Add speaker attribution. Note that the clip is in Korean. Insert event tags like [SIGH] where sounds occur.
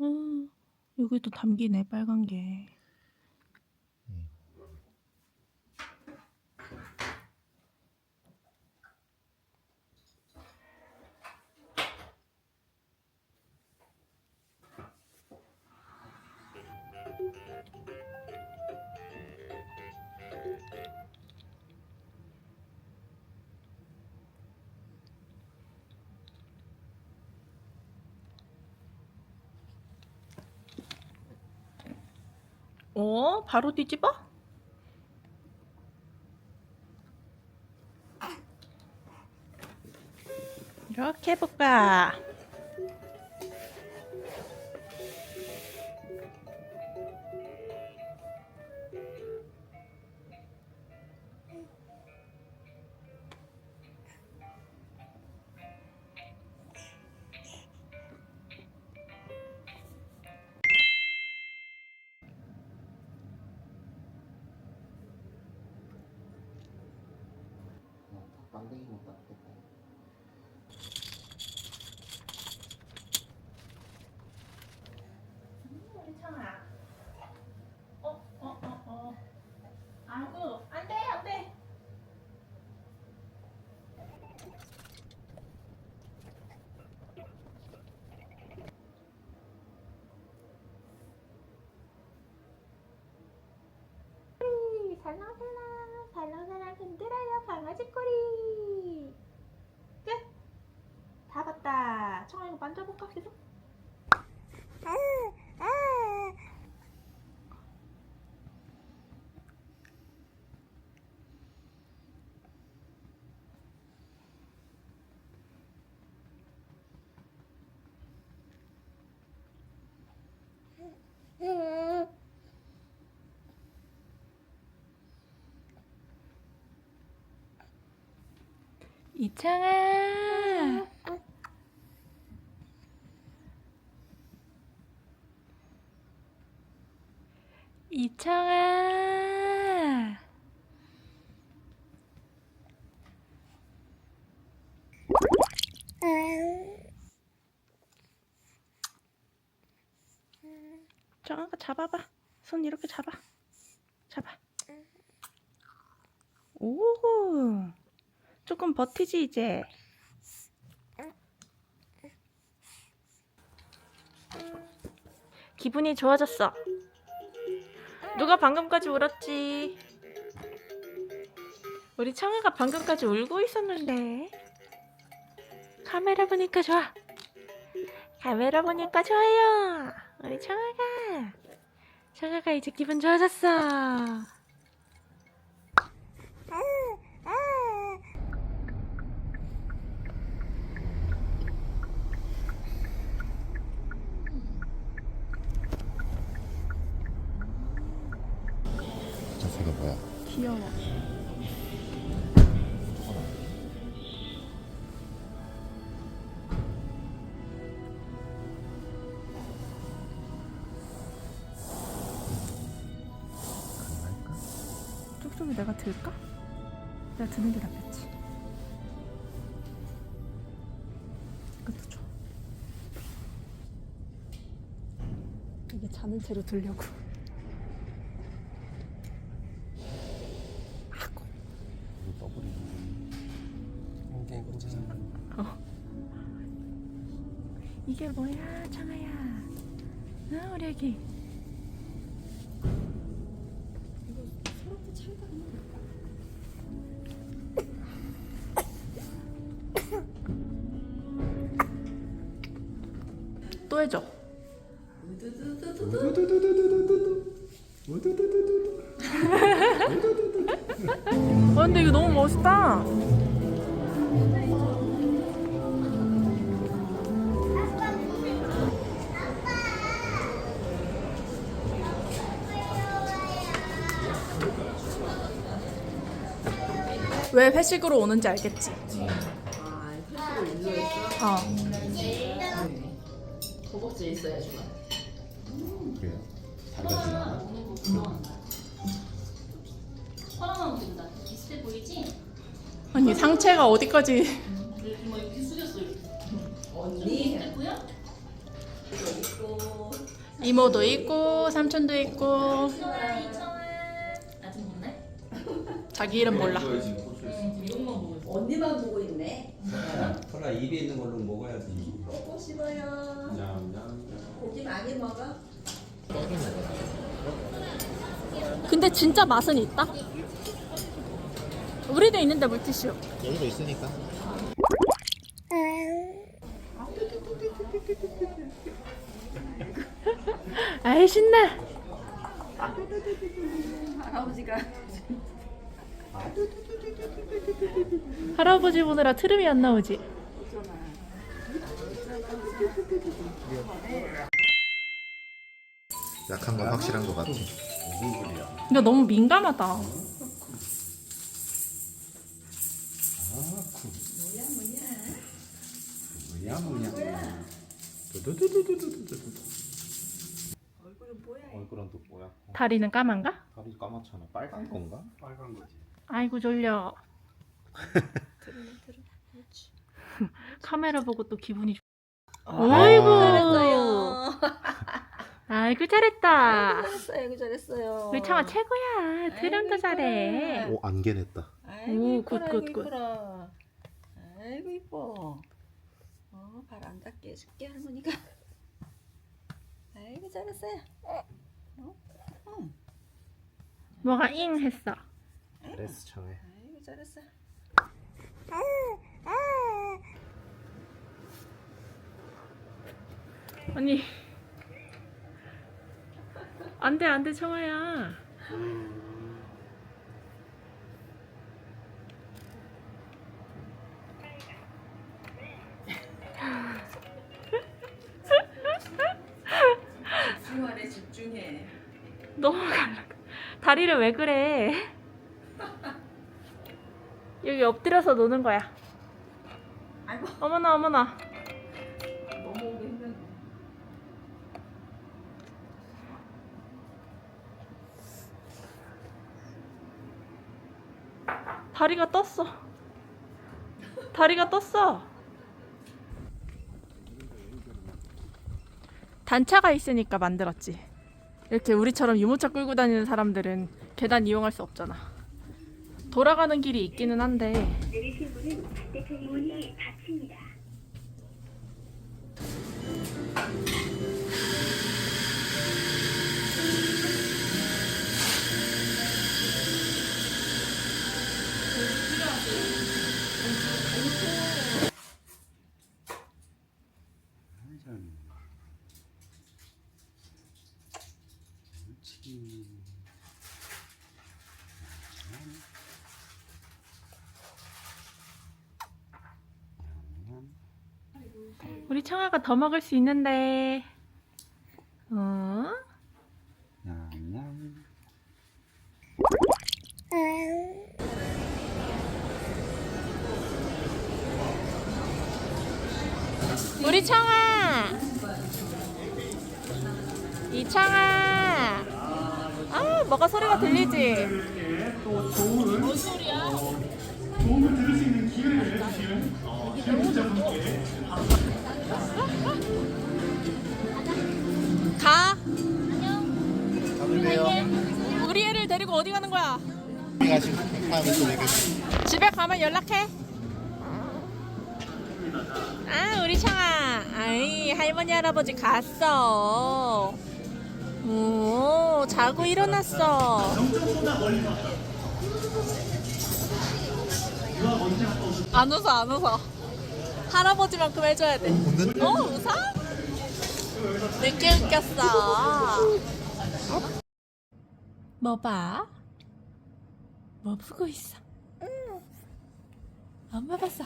Speaker 1: 음, 여기도 담기네 빨간 게. 어? 바로 뒤집어? 이렇게 해볼까? 꼬리. 끝. 다 봤다. 청아 이거 만져볼까, 계속? 이창아. 이창아. 정아가 잡아봐. 손 이렇게 잡아. 잡아. 오. 조금 버티지 이제. 기분이 좋아졌어. 누가 방금까지 울었지? 우리 청아가 방금까지 울고 있었는데. 카메라 보니까 좋아. 카메라 보니까 좋아요. 우리 청아가. 청아가 이제 기분 좋아졌어.
Speaker 2: 자세가 뭐야?
Speaker 1: 귀여워. 쪽쪽이 내가 들까? 내가 드는 게 낫겠지. 이것도 줘. 이게 자는 채로 들려고.
Speaker 2: 이거 더블이. 이게 괜찮아.
Speaker 1: 이게 뭐야, 창아야? 응, 우리 애기. 또 해줘. 아, 근데 이거 너무 멋있다. 왜 회식으로 오는지 알겠지.
Speaker 3: 아, 패스로 일로 했어?
Speaker 1: 어.
Speaker 3: 허벅지 있어야지.
Speaker 2: 그래. 다리가 아니
Speaker 1: 상체가 어디까지? 이모도 있고 삼촌도 있고 자기 이름 몰라.
Speaker 3: 언니만 보고 있네.
Speaker 2: 콜라 입에 있는 걸로 먹어야지.
Speaker 3: 먹고 싶어요.
Speaker 2: 냠냠.
Speaker 3: 고기 많이 먹어.
Speaker 1: 근데 진짜 맛은 있다 우리도 있는데 물티슈
Speaker 4: 여기도 있으니까.
Speaker 1: 아이 신나
Speaker 3: 할아버지가
Speaker 1: 할아버지 보느라 트름이 안 나오지?
Speaker 4: 약한 건 확실한 것 같아.
Speaker 1: 근데 너무 민감하다.
Speaker 3: 얼굴은
Speaker 2: 또 뭐야?
Speaker 1: 다리는 까만가?
Speaker 2: 다리 까맣잖아. 빨간 건가? 빨간 거지.
Speaker 1: 아이고 졸려 [LAUGHS] 카메라 보고 또 기분이 좋... [LAUGHS] 아이고
Speaker 3: 잘했어요.
Speaker 1: 아이고 잘했다
Speaker 3: 잘했어요. 이거 잘했어요.
Speaker 1: 우리 창아 최고야
Speaker 3: 아이고,
Speaker 1: 잘해
Speaker 4: 오 안개냈다.
Speaker 3: 아이고
Speaker 1: 오,
Speaker 3: 이뻐라,
Speaker 1: 굿, 굿,
Speaker 3: 아이고
Speaker 1: 굿.
Speaker 3: 이뻐라. 아이고 이뻐. 어, 발 안 닿게 해줄게 할머니가. 아이고 잘했어요. 어? 응.
Speaker 1: 뭐가 잉 했어
Speaker 2: 그래서 청해.
Speaker 3: 아이고 잘했어.
Speaker 1: 아니 안돼 안돼 청아야
Speaker 3: 집중해.
Speaker 1: 너무 갈라 다리를 왜 그래 여기 엎드려서 노는 거야.
Speaker 3: 아이고.
Speaker 1: 어머나 어머나.
Speaker 3: 넘어오기 힘든.
Speaker 1: 다리가 떴어. 다리가 떴어. 단차가 있으니까 만들었지. 이렇게 우리처럼 유모차 끌고 다니는 사람들은 계단 이용할 수 없잖아 돌아가는 길이 있기는 한데
Speaker 5: 내리실 문은 반대편이 문이 닫힙니다.
Speaker 2: 그렇지.
Speaker 1: 우리 청아가 더 먹을 수 있는데. 어?
Speaker 2: 냠냠.
Speaker 1: 우리 청아. 이 청아. 아 뭐가 소리가 들리지? 뭔 소리야 [LAUGHS] 가 우리 애를 데리고 어디 가는 거야
Speaker 4: 내가
Speaker 1: 집에 가면 연락해. 아, 우리 청아. 아이, 할머니, 할아버지 갔어. 오, 자고 일어났어. 안 웃어, 안 웃어. 할아버지만큼 해줘야 돼.
Speaker 4: 웃는
Speaker 1: 어, 웃어? 늦게 웃겼어. 뭐 봐? 뭐 보고 있어? 엄마 봤어.